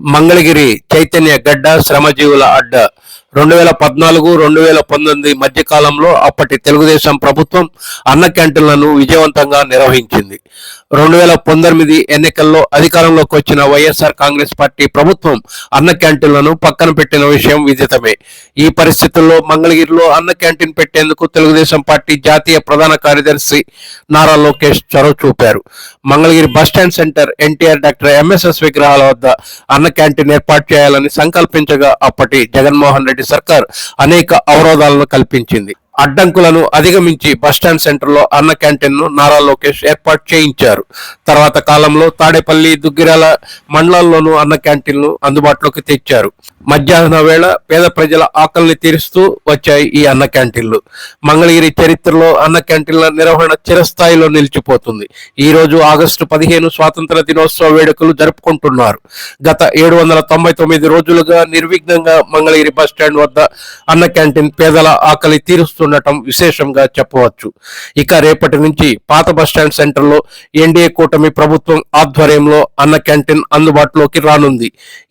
మంగళగిరి చైతన్య గడ్డ శ్రమజీవుల అడ్డ రెండు వేల పద్నాలుగు రెండు వేల పంతొమ్మిది మధ్య కాలంలో అప్పటి తెలుగుదేశం ప్రభుత్వం అన్న క్యాంటీన్లను విజయవంతంగా నిర్వహించింది. రెండు వేల పంతొమ్మిది ఎన్నికల్లో అధికారంలోకి వచ్చిన వైఎస్ఆర్ కాంగ్రెస్ పార్టీ ప్రభుత్వం అన్న క్యాంటీన్లను పక్కన పెట్టిన విషయం విదితమే. ఈ పరిస్థితుల్లో మంగళగిరిలో అన్న క్యాంటీన్ పెట్టేందుకు తెలుగుదేశం పార్టీ జాతీయ ప్రధాన కార్యదర్శి నారా లోకేష్ చొరవ చూపారు. Mangalagiri bus stand centre NTR doctor MSS విగ్రహాల వద్ద అన్న క్యాంటీన్ ఏర్పాటు చేయాలని సంకల్పించగా అప్పటి జగన్మోహన్ రెడ్డి సర్కార్ అనేక అవరోధాలను కల్పించింది. అడ్డంకులను అధిగమించి బస్టాండ్ సెంటర్లో అన్న క్యాంటీన్ను నారా లోకేష్ ఏర్పాటు చేయించారు. తర్వాత కాలంలో తాడేపల్లి దుగ్గిరాల మండలాల్లోనూ అన్న క్యాంటీన్లు అందుబాటులోకి తెచ్చారు. మధ్యాహ్న వేళ పేద ప్రజల ఆకలిని తీరుస్తూ వచ్చాయి ఈ అన్న క్యాంటీన్లు. మంగళగిరి చరిత్రలో అన్న క్యాంటీన్ల నిర్వహణ చిరస్థాయిలో నిలిచిపోతుంది. ఈ రోజు ఆగస్టు పదిహేను స్వాతంత్ర దినోత్సవ వేడుకలు జరుపుకుంటున్నారు. గత ఏడు వందల తొంభై తొమ్మిది రోజులుగా నిర్విఘ్నంగా మంగళగిరి బస్ స్టాండ్ వద్ద అన్న క్యాంటీన్ పేదల ఆకలి ఉండటం విశేషంగా చెప్పవచ్చు. ఇక రేపటి నుంచి పాత బస్ స్టాండ్ సెంటర్లో ఎన్డీఏ కూటమి ప్రభుత్వం ఆధ్వర్యంలో అన్న క్యాంటీన్ అందుబాటులోకి రానుంది.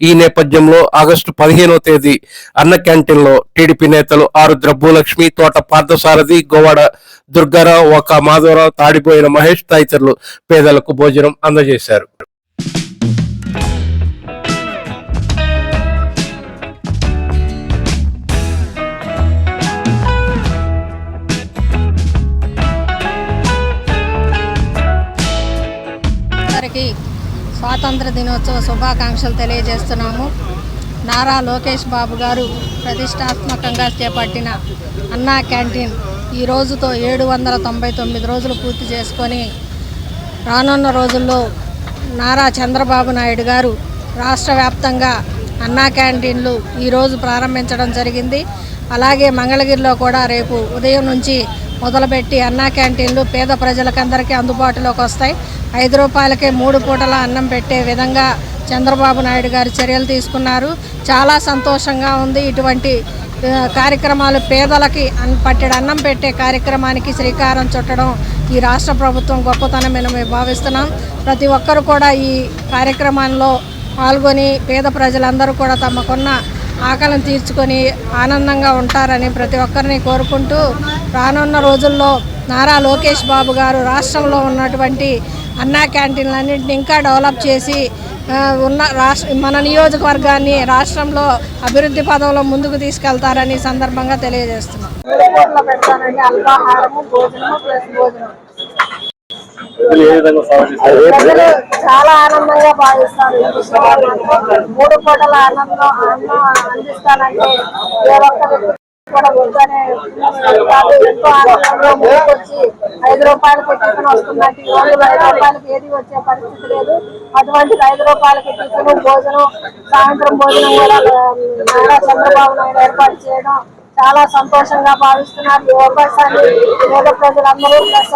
ఈ నేపథ్యంలో ఆగస్టు పదిహేనో తేదీ అన్న క్యాంటీన్లో టీడీపీ నేతలు ఆరుద్ర భూలక్ష్మి తోట పార్థసారథి గోవాడ దుర్గారావు ఒక మాధవరావు తాడిపోయిన మహేష్ తదితరులు పేదలకు భోజనం అందజేశారు. స్వాతంత్ర దినోత్సవ శుభాకాంక్షలు తెలియజేస్తున్నాము. నారా లోకేష్ బాబు గారు ప్రతిష్టాత్మకంగా చేపట్టిన అన్నా క్యాంటీన్ ఈ రోజుతో ఏడు వందల తొంభై తొమ్మిది రోజులు పూర్తి చేసుకొని రానున్న రోజుల్లో నారా చంద్రబాబు నాయుడు గారు రాష్ట్ర వ్యాప్తంగా అన్నా క్యాంటీన్లు ఈరోజు ప్రారంభించడం జరిగింది. అలాగే మంగళగిరిలో కూడా రేపు ఉదయం నుంచి మొదలుపెట్టి అన్నా క్యాంటీన్లు పేద ప్రజలకందరికీ అందుబాటులోకి వస్తాయి. ఐదు రూపాయలకే మూడు పూటల అన్నం పెట్టే విధంగా చంద్రబాబు నాయుడు గారు చర్యలు తీసుకున్నారు. చాలా సంతోషంగా ఉంది. ఇటువంటి కార్యక్రమాలు పేదలకి అన్ పట్టెడు అన్నం పెట్టే కార్యక్రమానికి శ్రీకారం చుట్టడం ఈ రాష్ట్ర ప్రభుత్వం గొప్పతనమని మేము భావిస్తున్నాం. ప్రతి ఒక్కరు కూడా ఈ కార్యక్రమంలో పాల్గొని పేద ప్రజలందరూ కూడా తమకున్న ఆకలిని తీర్చుకొని ఆనందంగా ఉంటారని ప్రతి ఒక్కరిని కోరుకుంటూ రానున్న రోజుల్లో నారా లోకేష్ బాబు గారు రాష్ట్రంలో ఉన్నటువంటి అన్నా క్యాంటీన్లన్నింటినీ ఇంకా డెవలప్ చేసి ఉన్న రాష్ట్ర మన నియోజకవర్గాన్ని రాష్ట్రంలో అభివృద్ధి పదంలో ముందుకు తీసుకెళ్తారని సందర్భంగా తెలియజేస్తున్నాం పెడతారండి అల్పాహారము భోజనము ప్లస్ భోజనం ప్రజలు చాలా ఆనందంగా మాత్రం. మూడు పూటల ఆనందం అన్నం అందిస్తానంటే ఏ ఒక్క వ్యక్తి కూడా వద్దనే కాదు ఎంతో ఆనందంగా ముందుకొచ్చి ఐదు రూపాయలకి టిఫిన్ వస్తుందంటే ఈ రోజుల్లో ఐదు రూపాయలకి ఏది వచ్చే పరిస్థితి లేదు. అటువంటి ఐదు రూపాయలకి టిఫిన్ భోజనం సాయంత్రం భోజనం కూడా చంద్రబాబు నాయుడు ఏర్పాటు చేయడం చాలా సంతోషంగా భావిస్తున్నారు. ఈ అవకాశాన్ని పేద ప్రజలందరూ ప్లస్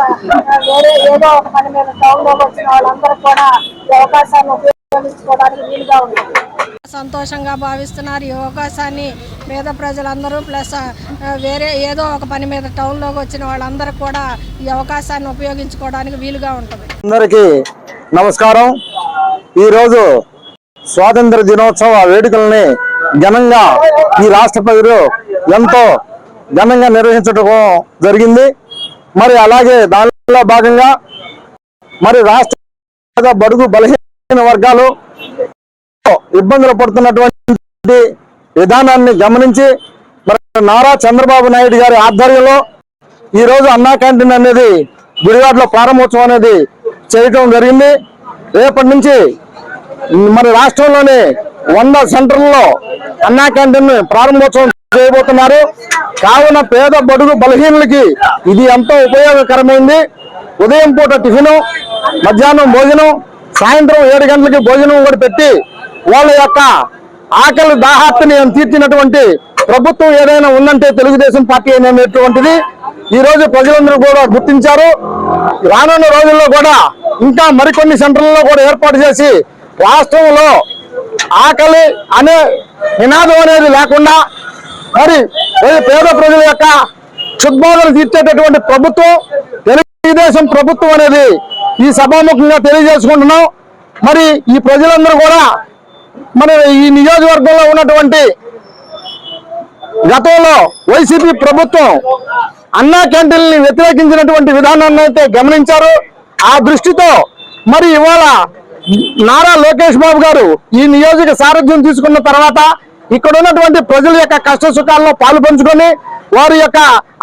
వేరే ఏదో ఒక పని మీద టౌన్లోకి వచ్చిన వాళ్ళందరూ కూడా ఈ అవకాశాన్ని ఉపయోగించుకోవడానికి వీలుగా ఉంది. సంతోషంగా భావిస్తున్నారు. ఈ అవకాశాన్ని పేద ప్రజలందరూ ప్లస్ వేరే ఏదో ఒక పని మీద టౌన్లోకి వచ్చిన వాళ్ళందరూ కూడా ఈ అవకాశాన్ని ఉపయోగించుకోవడానికి వీలుగా ఉంటుంది. అందరికీ నమస్కారం. ఈరోజు స్వాతంత్ర దినోత్సవ వేడుకల్ని ఘనంగా ఈ రాష్ట్ర ప్రజలు ఎంతో ఘనంగా నిర్వహించడం జరిగింది. మరి అలాగే దానిలో భాగంగా మరి రాష్ట్ర బడుగు బలహీన వర్గాలు ఇబ్బందులు పడుతున్నటువంటి విధానాన్ని గమనించి మరి నారా చంద్రబాబు నాయుడు గారి ఆధ్వర్యంలో ఈరోజు అన్నా క్యాంటీన్ అనేది గుడివాడలో ప్రారంభోత్సవం అనేది చేయటం జరిగింది. రేపటి నుంచి మరి రాష్ట్రంలోని వంద సెంటర్లలో అన్నా క్యాంటీన్ ప్రారంభోత్సవం చేయబోతున్నారు. కావున పేద బడుగు బలహీనులకి ఇది ఎంతో ఉపయోగకరమైంది. ఉదయం పూట టిఫిను మధ్యాహ్నం భోజనం సాయంత్రం ఏడు గంటలకి భోజనం కూడా పెట్టి వాళ్ళ యొక్క ఆకలి దాహార్తిని తీర్చినటువంటి ప్రభుత్వం ఏదైనా ఉందంటే తెలుగుదేశం పార్టీ అనేటువంటిది ఈ రోజు ప్రజలందరూ కూడా గుర్తించారు. రానున్న రోజుల్లో కూడా ఇంకా మరికొన్ని సెంటర్లలో కూడా ఏర్పాటు చేసి రాష్ట్రంలో ఆకలి అనే నినాదం అనేది లేకుండా మరి పేద ప్రజల యొక్క క్షుద్బోధన తీర్చేటటువంటి ప్రభుత్వం తెలుగుదేశం ప్రభుత్వం అనేది ఈ సభాముఖంగా తెలియజేసుకుంటున్నాం. మరి ఈ ప్రజలందరూ కూడా మన ఈ నియోజకవర్గంలో ఉన్నటువంటి గతంలో వైసీపీ ప్రభుత్వం అన్నా క్యాంటీన్ని వ్యతిరేకించినటువంటి విధానాన్ని అయితే గమనించారు. ఆ దృష్టితో మరి ఇవాళ నారా లోకేష్ బాబు గారు ఈ నియోజక సారథ్యం తీసుకున్న తర్వాత ఇక్కడ ఉన్నటువంటి ప్రజల యొక్క కష్ట సుఖాల్లో పాలు పంచుకొని వారి యొక్క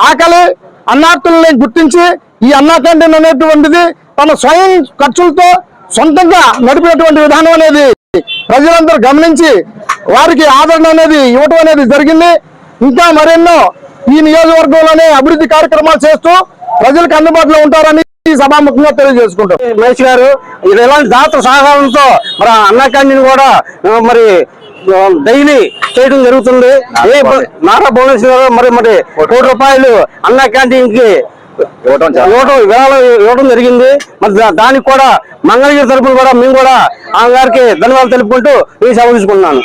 ఆకలి అన్నార్థులని గుర్తించి ఈ అన్నా క్యాంటీన్ అనేటువంటిది తన స్వయం ఖర్చులతో సొంతంగా నడిపినటువంటి విధానం అనేది ప్రజలందరూ గమనించి వారికి ఆదరణ అనేది ఇవ్వటం అనేది జరిగింది. ఇంకా మరెన్నో ఈ నియోజకవర్గంలోనే అభివృద్ధి కార్యక్రమాలు చేస్తూ ప్రజలకు అందుబాటులో ఉంటారని ఈ సభాముఖంగా తెలియజేసుకుంటాం. మహేష్ గారు ఇది ఇలాంటి దాతల సహకారంతో మరి అన్నా క్యాంటీన్ కూడా మరి డైలీ చేయడం జరుగుతుంది. ఏ నారా భువనేశ్వర్ గారు. మరి మరి కోటి రూపాయలు అన్నా క్యాంటీన్కి ఇవ్వడం జరిగింది. మరి దానికి కూడా మంగళగిరి తరపున కూడా మేము కూడా ఆ గారికి ధన్యవాదాలు తెలుపుకుంటూ ఈ సభ తీసుకున్నాను